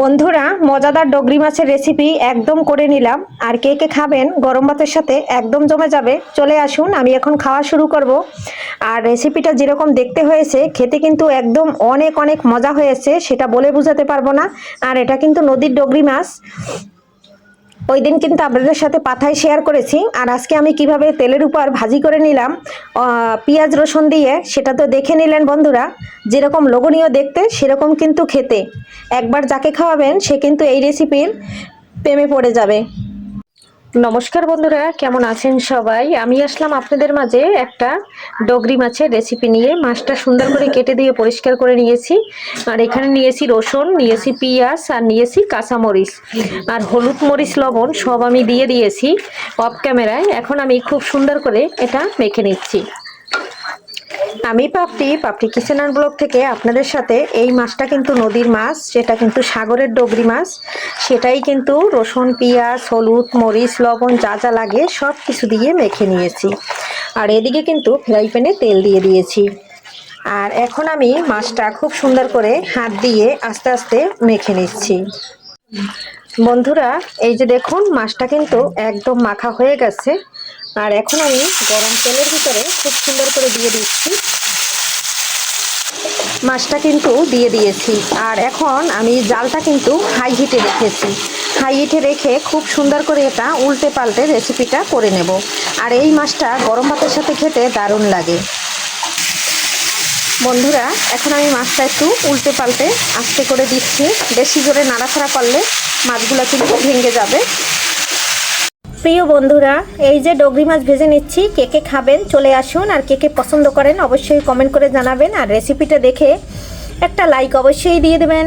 বন্ধুরা, মজাদার ডগরি মাছের রেসিপি একদম করে নিলাম। আর কে কে খাবেন, গরম ভাতের সাথে একদম জমে যাবে। চলে আসুন, আমি এখন খাওয়া শুরু করব। আর রেসিপিটা যেরকম দেখতে হয়েছে, খেতে কিন্তু একদম অনেক অনেক মজা হয়েছে, সেটা বলে বোঝাতে পারব না। আর এটা কিন্তু নদীর ডগরি মাছ। ওই দিন কিন্তু আপনাদের সাথে পাথায় শেয়ার করেছি। আর আজকে আমি কীভাবে তেলের উপর ভাজি করে নিলাম পেঁয়াজ রসুন দিয়ে, সেটা তো দেখে নিলেন বন্ধুরা। যেরকম লোভনীয় দেখতে, সেরকম কিন্তু খেতে। একবার যাকে খাওয়াবেন, সে কিন্তু এই রেসিপির প্রেমে পড়ে যাবে। নমস্কার বন্ধুরা, কেমন আছেন সবাই? আমি আসলাম আপনাদের মাঝে একটা ডগরি মাছের রেসিপি নিয়ে। মাছটা সুন্দর করে কেটে দিয়ে পরিষ্কার করে নিয়েছি। আর এখানে নিয়েছি রসুন, নিয়েছি পিঁয়াজ, আর নিয়েছি কাঁচামরিচ। আর হলুদ মরিচ, লবণ সব আমি দিয়ে দিয়েছি অফ ক্যামেরায় এখন আমি খুব সুন্দর করে এটা মেখে নিচ্ছি। আমি Papri Papri kitchen and vlog থেকে আপনাদের সাথে এই মাছটা কিন্তু নদীর মাছ, সেটা কিন্তু সাগরের ডগরি মাছ। সেটাই কিন্তু রসুন, পেঁয়াজ, হলুদ, মরিচ, লবণ যা যা লাগে সব কিছু দিয়ে মেখে নিয়েছি। আর এদিকে কিন্তু ফ্রাই প্যানে তেল দিয়ে দিয়েছি। আর এখন আমি মাছটা খুব সুন্দর করে হাত দিয়ে আস্তে আস্তে মেখে নিচ্ছি। বন্ধুরা, এই যে দেখুন, মাছটা কিন্তু একদম মাখা হয়ে গেছে। আর এখন আমি গরম তেলের ভিতরে খুব সুন্দর করে দিয়ে দিচ্ছি। মাছটা কিন্তু দিয়ে দিয়েছি। আর এখন আমি জালটা কিন্তু হাই হিটে রেখেছি। হাই হিটে রেখে খুব সুন্দর করে এটা উল্টে পাল্টে রেসিপিটা করে নেব। আর এই মাছটা গরম ভাতের সাথে খেতে দারুণ লাগে। বন্ধুরা, এখন আমি মাছটা একটু উল্টে পাল্টে আস্তে করে দিচ্ছি। বেশি জোরে নাড়াচাড়া করলে মাছগুলো কিন্তু ভেঙে যাবে। প্রিয় বন্ধুরা, এই যে ডগরি মাছ ভেজে নিচ্ছি, কে কে খাবেন চলে আসুন, আর কে কে পছন্দ করেন অবশ্যই কমেন্ট করে জানাবেন, আর রেসিপিটা দেখে একটা লাইক অবশ্যই দিয়ে দেবেন।